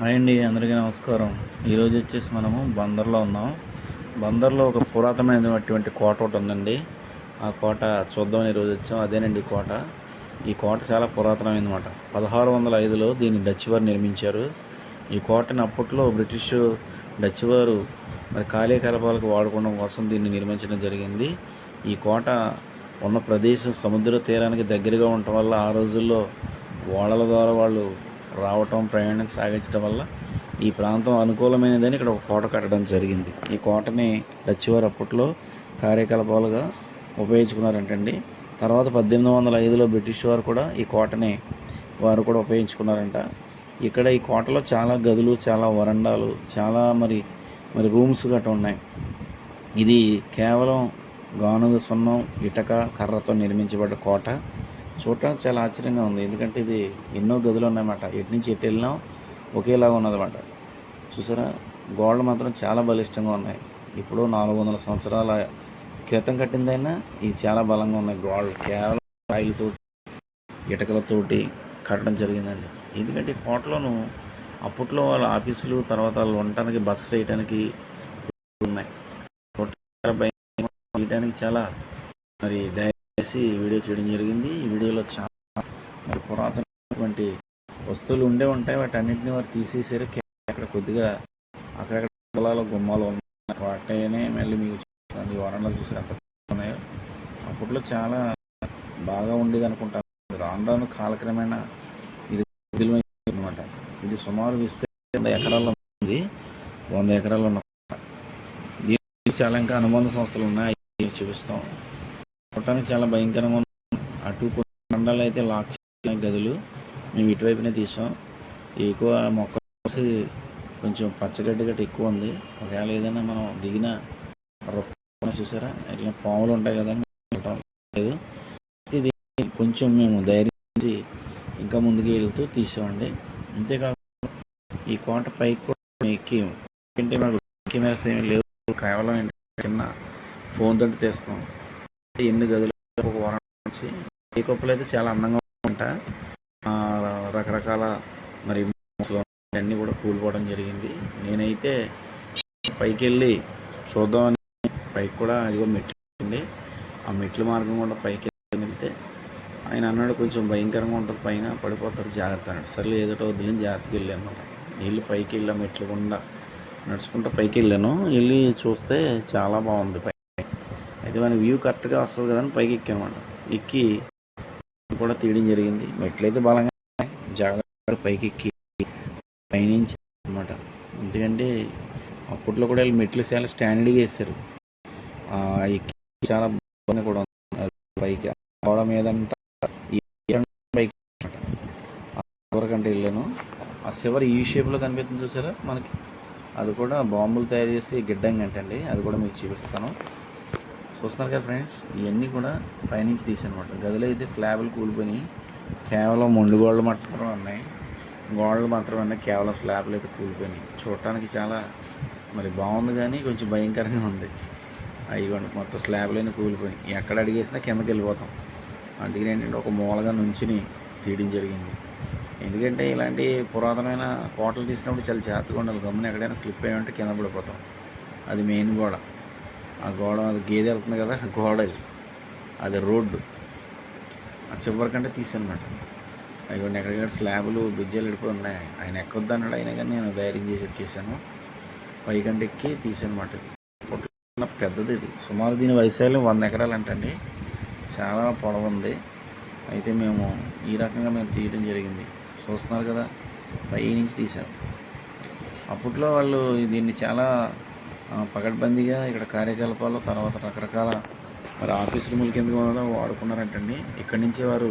Hi అండి అందరికీ నమస్కారం. ఈరోజు వచ్చేసి మనము బందర్లో ఉన్నాం. బందర్లో ఒక పురాతనమైనటువంటి కోట ఒకటి ఉందండి. ఆ కోట చూద్దామని ఈరోజు వచ్చాం. అదేనండి ఈ కోట. ఈ కోట చాలా పురాతనమైనమాట పదహారు వందల ఐదులో దీన్ని డచ్ వారు నిర్మించారు. ఈ కోటని అప్పట్లో బ్రిటిష్ డచ్ వారు మరి కార్యకలాపాలకు వాడుకోవడం కోసం దీన్ని నిర్మించడం జరిగింది. ఈ కోట ఉన్న ప్రదేశం సముద్ర తీరానికి దగ్గరగా ఉండటం వల్ల ఆ రోజుల్లో ఓడల ద్వారా వాళ్ళు రావటం ప్రయాణం సాగించడం వల్ల ఈ ప్రాంతం అనుకూలమైనదని ఇక్కడ ఒక కోట కట్టడం జరిగింది. ఈ కోటని డచ్ వారు అప్పట్లో కార్యకలాపాలుగా ఉపయోగించుకున్నారంటండి. తర్వాత పద్దెనిమిది వందల ఐదులో బ్రిటిష్ వారు కూడా ఈ కోటని వారు కూడా ఉపయోగించుకున్నారంట. ఇక్కడ ఈ కోటలో చాలా గదులు చాలా వరండాలు చాలా మరి మరి రూమ్స్ గట్రా ఉన్నాయి. ఇది కేవలం గానుగ సున్నం ఇటక కర్రతో నిర్మించబడ్డ కోట. చూడటానికి చాలా ఆశ్చర్యంగా ఉంది. ఎందుకంటే ఇది ఎన్నో గదులు ఉన్నాయన్నమాట. ఎటు నుంచి ఎటు వెళ్ళినా ఒకేలాగా ఉన్నదన్నమాట. చూసారా? గోడలు మాత్రం చాలా బలిష్టంగా ఉన్నాయి. ఇప్పుడు నాలుగు వందల సంవత్సరాల క్రితం కట్టిందైనా ఇది చాలా బలంగా ఉన్నాయి గోడలు. కేవలం రాయిలతో ఇటకలతోటి కట్టడం జరిగిందండి. ఎందుకంటే కోటలోను అప్పట్లో వాళ్ళ ఆఫీసులు తర్వాత వాళ్ళు ఉండటానికి బస్సు చేయడానికి ఉన్నాయి. చేయడానికి చాలా మరి చేసి వీడియో చేయడం జరిగింది. ఈ వీడియోలో చాలా మరి పురాతనటువంటి వస్తువులు ఉండే ఉంటాయి. వాటి అన్నింటినీ వారు తీసేసారు. అక్కడ కొద్దిగా అక్కడక్కడ పొలాలు గుమ్మాలు ఉన్నాయి. వాటినే మళ్ళీ మీకు చూస్తాను ఈ వరంలో చూసి ఎంత ఉన్నాయో. అప్పట్లో చాలా బాగా ఉండేది అనుకుంటాను. రాను రాను కాలక్రమేణా ఇది అనమాట ఇది సుమారు విస్తీర్ణ వంద ఎకరాల్లో ఉంది. వంద ఎకరాల్లో ఉన్న దీని చాలా ఇంకా అనుబంధ సంస్థలు ఉన్నాయి. చూపిస్తాం. చూడటానికి చాలా భయంకరంగా ఉంది. అటు కొన్ని మండలాలు అయితే లాక్ చేసిన గదులు. మేము ఇటువైపునే తీసాం. ఎక్కువ మొక్క కొంచెం పచ్చగడ్డి గట్టి ఎక్కువ ఉంది. ఒకవేళ ఏదైనా మనం దిగిన రొప్ప చూసారా? ఇట్లా పాములు ఉంటాయి కదా అని లేదు. ఇది కొంచెం మేము ధైర్యం ఇంకా ముందుకు వెళ్తూ తీసామండి. అంతేకాకుండా ఈ కోట పైకి కూడా ఎక్కి. ఏంటంటే మాకు కెమెరాస్ ఏమి లేవు. కేవలం ఏంటంటే చిన్న ఫోన్ తోటి తీస్తాం ఎన్ని గదులు ఒక వారం నుంచి ఈ కప్పులు అయితే చాలా అందంగా ఉంటా రకరకాల మరి అన్నీ కూడా కూలిపోవడం జరిగింది. నేనైతే పైకి వెళ్ళి చూద్దామని పైకి కూడా ఇదిగో మెట్లు ఆ మెట్ల మార్గం కూడా పైకి వెళ్తే ఆయన అన్నాడు కొంచెం భయంకరంగా ఉంటుంది పైన పడిపోతారు జాగ్రత్త అన్నాడు. సర్లే ఏదో వదిలిని జాగ్రత్తకి వెళ్ళాను అనమాట పైకి వెళ్ళా మెట్లు గుండా నడుచుకుంటూ పైకి వెళ్ళాను. వెళ్ళి చూస్తే చాలా బాగుంది పై అయితే మన వ్యూ కరెక్ట్గా వస్తుంది కదా అని పైకి ఎక్కామన్నమాట. ఎక్కి కూడా తీయడం జరిగింది. మెట్లు అయితే బలంగా ఉన్నాయి. జాగ్రత్త పైకి ఎక్కి పైనుంచి అనమాట ఎందుకంటే అప్పట్లో కూడా వీళ్ళు మెట్లు చాలా స్టాండర్డ్గా వేస్తారు ఎక్కి చాలా బాగా కూడా ఉంది పైకి. అవడం మీద పైకి ఆ వరకంటే వెళ్ళాను. ఆ శివరి ఈ షేప్లో కనిపిస్తుంది చూసారా మనకి? అది కూడా బాంబులు తయారు చేసి గిడ్డంగి అంటండి అది కూడా మీకు చూపిస్తాను. చూస్తున్నారు కదా ఫ్రెండ్స్ ఇవన్నీ కూడా పైనుంచి తీసానమాట గదిలో అయితే స్లాబ్లు కూలిపోయి కేవలం మొండి గోడలు మాత్రం ఉన్నాయి. గోడలు మాత్రమే ఉన్నాయి కేవలం స్లాబ్లు అయితే కూలిపోయినాయి. చూడటానికి చాలా మరి బాగుంది కానీ కొంచెం భయంకరంగా ఉంది. అయ్యిగోండి మొత్తం స్లాబ్లైనా కూలిపోయినాయి. ఎక్కడ అడిగేసినా కిందకి వెళ్ళిపోతాం. అందుకని ఏంటంటే ఒక మూలగా నుంచుని తీయడం జరిగింది. ఎందుకంటే ఇలాంటి పురాతనమైన కోటలు తీసినప్పుడు చాలా జాగ్రత్తగా ఉండాలి. గమ్మున ఎక్కడైనా స్లిప్ అయ్యి ఉంటే కింద పడిపోతాం. అది మెయిన్ కూడా ఆ గోడ అది గేదె వెళ్తుంది కదా గోడ అది అది రోడ్డు. ఆ చివరి కంటే తీసానమాట అవి ఎక్కడికక్కడ స్లాబులు బిజ్జలు ఎడిపోయి ఉన్నాయి. ఆయన ఎక్కొద్దు అన్నాడు అయినా కానీ నేను ధైర్యం చేసి ఎక్కేసాను పైకంటే ఎక్కి తీసానమాట పెద్దది ఇది. సుమారు దీని వయసు వంద ఎకరాలు అంటండి చాలా పొడవు ఉంది. అయితే మేము ఈ రకంగా మేము తీయడం జరిగింది. చూస్తున్నారు కదా పై నుంచి తీశారు. అప్పట్లో వాళ్ళు దీన్ని చాలా పగడ్బందీగా పకడ్బందీగా ఇక్కడ కార్యకలాపాలు తర్వాత రకరకాల మరి ఆఫీస్ రూముల కింద కూడా వాడుకున్నారంటండి. ఇక్కడి నుంచి వారు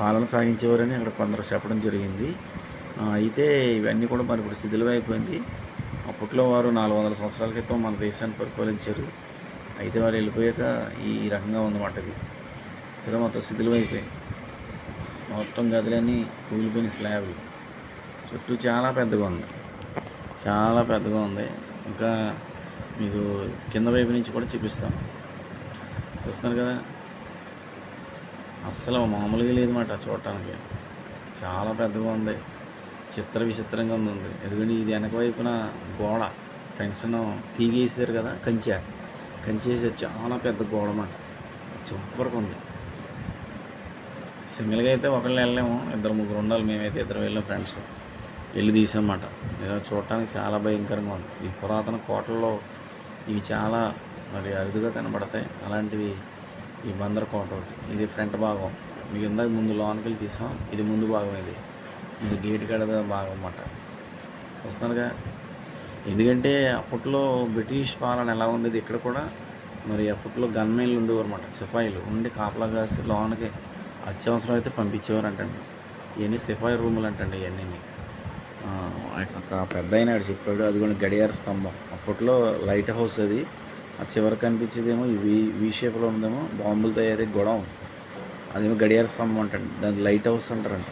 పాలన సాగించేవారని అక్కడ కొందరు చెప్పడం జరిగింది. అయితే ఇవన్నీ కూడా మరి ఇప్పుడు శిథిలం అయిపోయింది. అప్పట్లో వారు నాలుగు వందల సంవత్సరాల క్రితం మన దేశాన్ని పరిపాలించారు. అయితే వారు వెళ్ళిపోయాక ఈ రకంగా ఉందన్నమాట ఇది. సరే మొత్తం శిథిలం అయిపోయింది. మొత్తం గదులన్నీ కూలిపోయిన స్లాబ్లు. చుట్టూ చాలా పెద్దగా ఉంది. చాలా పెద్దగా ఉంది. ఇంకా మీకు కింద వైపు నుంచి కూడా చూపిస్తాను చూస్తున్నారు కదా? అస్సలు మామూలుగా లేదన్నమాట చూడటానికి. చాలా పెద్దగా ఉంది. చిత్ర విచిత్రంగా ఉంది. ఎందుకంటే ఇది వెనక వైపున గోడ. పెన్షన్ తీగేసారు కదా కంచె. కంచె వేసి చాలా పెద్ద గోడ అన్నమాట. సూపర్గా ఉంది. సింగిల్గా అయితే ఒకళ్ళు వెళ్ళలేము. ఇద్దరు ముగ్గురు ఉండాలి. మేమైతే ఇద్దరు వెళ్ళాం ఫ్రెండ్స్ వెళ్ళి తీసామన్నమాట ఇలా చూడటానికి చాలా భయంకరంగా ఉంది. ఈ పురాతన కోటల్లో ఇవి చాలా మరి అరుదుగా కనబడతాయి. అలాంటివి ఈ బందర్ కోట ఒకటి. ఇది ఫ్రంట్ భాగం. మీకు ఇందాక ముందు లోనికి వెళ్ళి తీసాం. ఇది ముందు భాగం ఇది. ముందు గేట్ కడ భాగం అన్నమాట. వస్తున్నారుగా ఎందుకంటే అప్పట్లో బ్రిటిష్ పాలన ఎలా ఉండేది ఇక్కడ కూడా మరి అప్పట్లో గన్మెన్లు ఉండేవారు సిపాయిలు. ఉండి కాపలా కాసి లోనకి అత్యవసరం అయితే పంపించేవారు అంటండి ఇవన్నీ సిపాయి రూములు అంటండి ఇవన్నీ పెద్ద అయినాడు చెప్పాడు అది కూడా గడియార స్తంభం. అప్పట్లో లైట్ హౌస్ అది. ఆ చివరికి కనిపించేదేమో ఈ వి వి షేప్లో ఉందేమో బాంబులు తయారీ గొడవ. అదేమో గడియార స్తంభం అంటండి. దాన్ని లైట్ హౌస్ అంటారంట.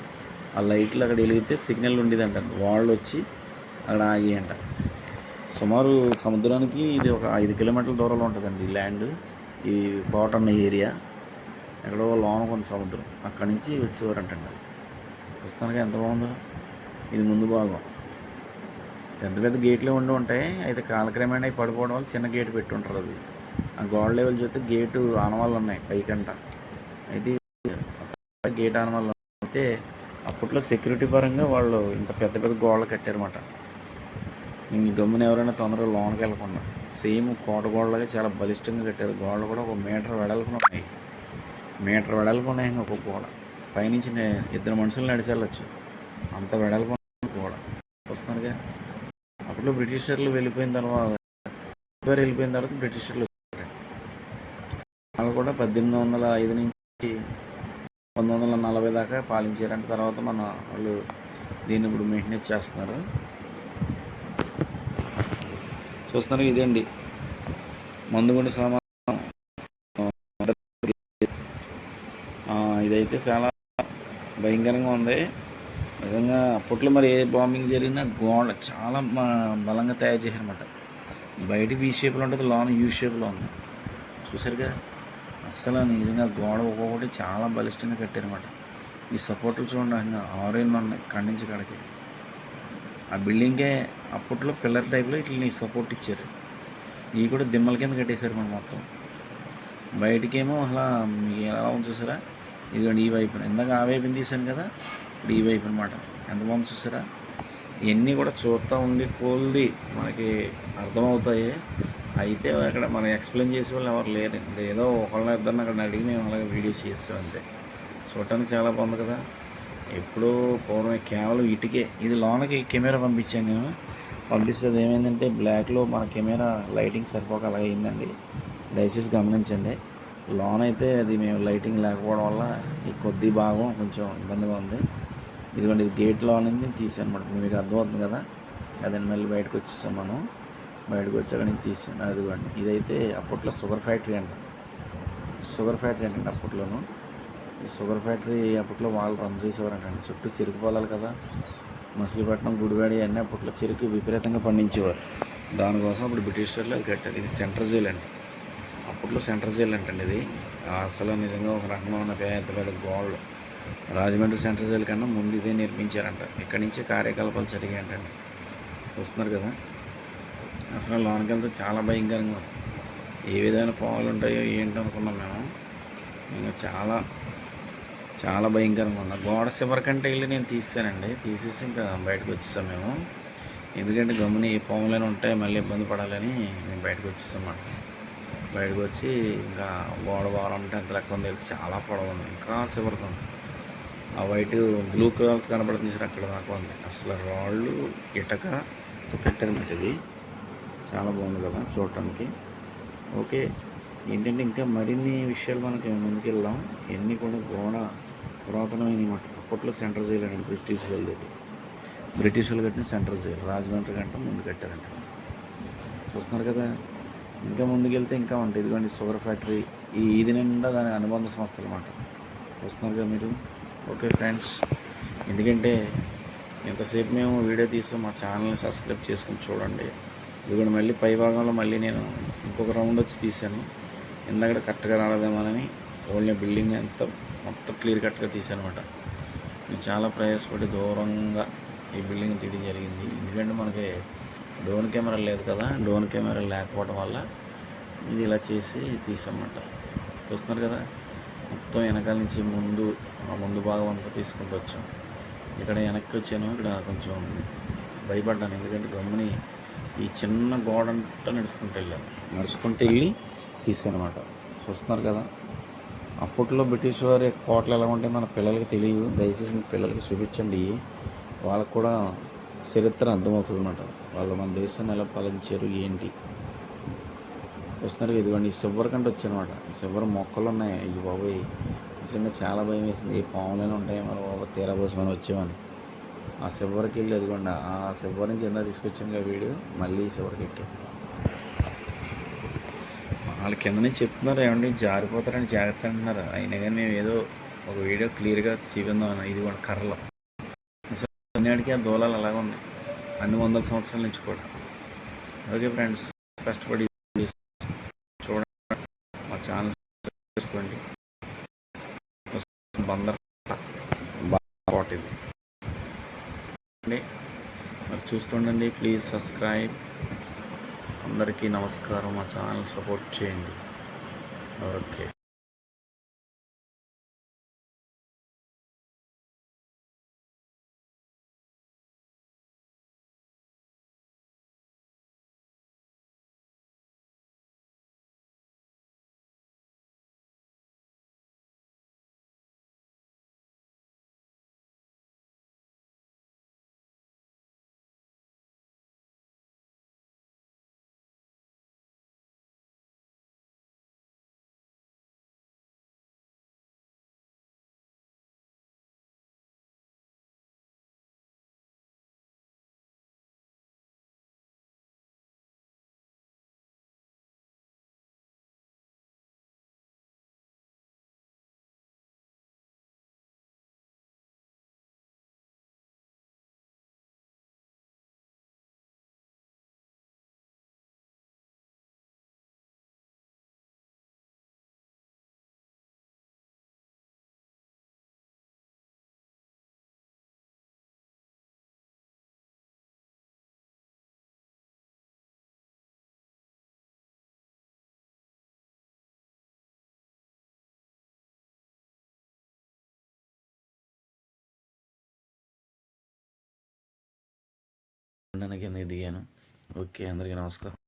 ఆ లైట్లు అక్కడ వెలిగితే సిగ్నల్ ఉండేదంట. వాళ్ళు వచ్చి అక్కడ ఆగి అంట. సుమారు సముద్రానికి ఇది ఒక ఐదు కిలోమీటర్ల దూరంలో ఉంటుందండి ఈ ల్యాండ్. ఈ కోట ఉన్న ఏరియా. ఎక్కడో లోన కొంత సముద్రం. అక్కడి నుంచి వచ్చేవారంటండి. ప్రస్తుతానికి ఎంత బాగుందో. ఇది ముందు భాగం. పెద్ద పెద్ద గేట్లు ఉండి ఉంటాయి. అయితే కాలక్రమేణా అవి పడిపోవడం వల్ల చిన్న గేట్ పెట్టి ఉంటారు అది ఆ గోడ లెవెల్ చూస్తే గేటు ఆనవాళ్ళు ఉన్నాయి పైకంట. అయితే గేట్ ఆనవాళ్ళు అయితే అప్పట్లో సెక్యూరిటీ పరంగా వాళ్ళు ఇంత పెద్ద పెద్ద గోడలు కట్టారన్నమాట. ఇంక గమ్మున ఎవరైనా తొందరగా లోనకి వెళ్ళకుండా. సేమ్ కోట గోడలాగా చాలా బలిష్టంగా కట్టారు. గోడలు కూడా ఒక మీటర్ వెడల్పున ఉన్నాయి. మీటర్ వెడల్పు ఉన్నాయి ఇంకా ఒక గోడ. పైనుంచి ఇద్దరు మనుషులు నడిచెళ్ళచ్చు అంత వెడల్పు కూడా. గోడ వస్తున్నారుగా అప్పట్లో బ్రిటిషర్లు వెళ్ళిపోయిన తర్వాత వారు వెళ్ళిపోయిన తర్వాత బ్రిటిషర్లు వాళ్ళు కూడా పద్దెనిమిది వందల ఐదు నుంచి పంతొమ్మిది వందల నలభై దాకా పాలించారంటే తర్వాత మన వాళ్ళు దీన్ని ఇప్పుడు మెయింటెనెన్స్ చేస్తున్నారు. చూస్తున్నారు ఇదండి. మందుగుండి సామాన్ ఇదైతే చాలా భయంకరంగా ఉంది. నిజంగా అప్పట్లో మరి ఏ బాంబింగ్ జరిగినా గోడ చాలా బలంగా తయారు చేశారన్నమాట. బయట వీ షేప్లో ఉంటుంది లోన యూ షేప్లో ఉంది. చూసారుగా? అస్సలు నిజంగా గోడ ఒక్కొక్కటి చాలా బలిష్టంగా కట్టారన్నమాట. ఈ సపోర్ట్లు చూడండి ఆరేళ్ళు ఆరెంజ్ ఉన్నాయి ఖండించి నుంచి ఆ బిల్డింగే అప్పట్లో పిల్లర్ టైప్లో ఇట్లా సపోర్ట్ ఇచ్చారు. ఇవి కూడా దిమ్మల కింద కట్టేశారు మనం మొత్తం. బయటికేమో అలా మీకు ఎలా ఉంది చూసారా? ఇదిగోండి ఈ వైపున. ఇందాక ఆ వైపు తీశాను కదా? ఈ వైపు అనమాట ఎంత బాగుంది చూసారా? ఇవన్నీ కూడా చూస్తూ ఉండి కోల్ది మనకి అర్థమవుతాయి. అయితే అక్కడ మనం ఎక్స్ప్లెయిన్ చేసే వాళ్ళు ఎవరు లేరు. ఏదో ఒకళ్ళని ఇద్దరిని అక్కడ అడిగి మేము అలాగే వీడియో చేస్తాం అంతే. చూడటానికి చాలా బాగుంది కదా. ఎప్పుడూ పూర్వం కేవలం ఇటుకే. ఇది లోనకి కెమెరా పంపించాను నేను. పంపిస్తే ఏమైందంటే బ్లాక్లో మన కెమెరా లైటింగ్ సరిపోక అలాగే అయిందండి. దయచేసి గమనించండి. లోన్ అయితే అది మేము లైటింగ్ లేకపోవడం వల్ల ఈ కొద్ది భాగం కొంచెం ఇబ్బందిగా ఉంది. ఇదిగోండి ఇది గేట్లో అనేది తీసాను అనమాట మీకు అర్థమవుతుంది కదా? అదండి మళ్ళీ బయటకు వచ్చేసాం మనం. బయటకు వచ్చాక నేను తీసాను అదిగోండి ఇదైతే అప్పట్లో షుగర్ ఫ్యాక్టరీ అంట. షుగర్ ఫ్యాక్టరీ అండి అప్పట్లోను. ఈ షుగర్ ఫ్యాక్టరీ అప్పట్లో వాళ్ళు రన్ చేసేవారంటండి చుట్టూ చెరుకు పొలాలు కదా. మసిలిపట్నం గుడివాడి అన్నీ అప్పట్లో చెరుకు విపరీతంగా పండించేవారు. దానికోసం అప్పుడు బ్రిటిషర్లు అది కట్టారు. ఇది సెంట్రల్ జైల్ అండి. అప్పట్లో సెంట్రల్ జైల్ అంటండి ఇది. అసలు నిజంగా ఒక రకంగా ఉన్న పెద్ద పెద్ద గోళ్ళు రాజమండ్రి సెంట్రల్ జైలు కన్నా ముందు ఇదే నిర్మించారంట ఇక్కడి నుంచే కార్యకలాపాలు జరిగాయంటండి చూస్తున్నారు కదా? అసలు లోనికి వెళ్తే చాలా భయంకరంగా ఉంది. ఏ విధమైన పాములు ఉంటాయో ఏంటో అనుకున్నాం మేము. ఇంకా చాలా చాలా భయంకరంగా ఉన్నా గోడ చివరి కంటే వెళ్ళి నేను తీసానండి తీసేసి ఇంకా బయటకు వచ్చేసాం మేము. ఎందుకంటే గమ్ముని ఏ పాములైనా ఉంటాయి మళ్ళీ ఇబ్బంది పడాలని మేము బయటకు వచ్చేసాం బయటకు వచ్చి ఇంకా గోడ వారం అంటే ఎంత లెక్క ఉంది. చాలా పొడవు ఉంది. ఇంకా చివరికి ఉంది. ఆ వైట్ బ్లూ కలర్ కనబడుతుంది సార్ అక్కడ నాకు ఉంది అసలు రాళ్ళు ఇటకతో కట్టారన్నమాట ఇది చాలా బాగుంది కదా చూడటానికి. ఓకే ఏంటంటే ఇంకా మరిన్ని విషయాలు మనకి ముందుకెళ్ళాం ఇవన్నీ కూడా గోడ పురాతనమైన మాట. అప్పట్లో సెంటర్ జైలు బ్రిటిష్ వాళ్ళు బ్రిటిష్ వాళ్ళు కట్టిన సెంటర్ జైలు రాజమండ్రి కంటే ముందు కట్టారంట. చూస్తున్నారు కదా ఇంకా ముందుకెళ్తే ఇంకా ఉంటాయి. ఇదిగోండి షుగర్ ఫ్యాక్టరీ. ఈ ఇది నిండా దాని అనుబంధ సంస్థలు అన్నమాట చూస్తున్నారు కదా మీరు? Okay friends. ఎందుకంటే ఎంతసేపు మేము వీడియో తీసాం మా ఛానల్ని సబ్స్క్రైబ్ చేసుకుని చూడండి. ఇదిగోండి మళ్ళీ పై భాగంలో మళ్ళీ నేను ఇంకొక రౌండ్ వచ్చి తీశాను. ఇందాక కరెక్ట్గా రాలేదేమోనని ఓన్లీ బిల్డింగ్ అంతా మొత్తం క్లియర్ కట్గా తీశాను అనమాట నేను చాలా ప్రయాసపడి దూరంగా ఈ బిల్డింగ్ తీయడం జరిగింది. ఎందుకంటే మనకి డ్రోన్ కెమెరా లేదు కదా డ్రోన్ కెమెరా లేకపోవడం వల్ల ఇది ఇలా చేసి తీసామన్నమాట చూస్తున్నారు కదా? మొత్తం వెనకాల నుంచి ముందు ఆ ముందు భాగం అంతా తీసుకుంటూ వచ్చాం. ఇక్కడ వెనక్కి వచ్చాను ఇక్కడ కొంచెం భయపడ్డాను. ఎందుకంటే గమ్ముని ఈ చిన్న గోడ అంతా నడుచుకుంటూ వెళ్ళాను నడుచుకుంటూ వెళ్ళి తీసాను అనమాట చూస్తున్నారు కదా అప్పట్లో బ్రిటిష్ వారి కోటలు ఎలా ఉంటాయి మన పిల్లలకి తెలియదు దయచేసి మీ పిల్లలకి చూపించండి. వాళ్ళకు కూడా చరిత్ర అర్థమవుతుంది అనమాట వాళ్ళు మన దేశాన్ని ఎలా పాలించారు ఏంటి? వస్తున్నారు ఇదిగోండి ఈ సిల్వర్ కంటే వచ్చానమాట ఈ సిల్వర్ మొక్కలు ఉన్నాయి. అయ్యి బాబోయ్ నిజంగా చాలా భయం వేసింది. ఈ పాములైనా ఉంటాయి మనం బాబు తీరాబోసమని మనం వచ్చామని ఆ సిల్వర్కి వెళ్ళి అదిగోండి ఆ సిల్వర్ నుంచి ఎంత తీసుకొచ్చాం కదా వీడియో మళ్ళీ సిల్వర్కి ఎక్కాం. వాళ్ళు కింద నుంచి చెప్తున్నారు ఏమండి జారిపోతారని జాగ్రత్త అంటున్నారు. అయినా కానీ మేము ఏదో ఒక వీడియో క్లియర్గా చూపిందాం ఇది కూడా కర్రలో. అన్నిటికీ ఆ దూలాలు అలాగే ఉన్నాయి. అన్ని వందల సంవత్సరాల నుంచి కూడా. ఓకే ఫ్రెండ్స్ కష్టపడి ఛానల్ చేసుకోండి. బందర్. బాగా ఇది మరి చూస్తుండండి ప్లీజ్ సబ్స్క్రైబ్ అందరికీ నమస్కారం మా ఛానల్ సపోర్ట్ చేయండి. ఓకే. కిందకి దిగాను ఓకే అందరికీ నమస్కారం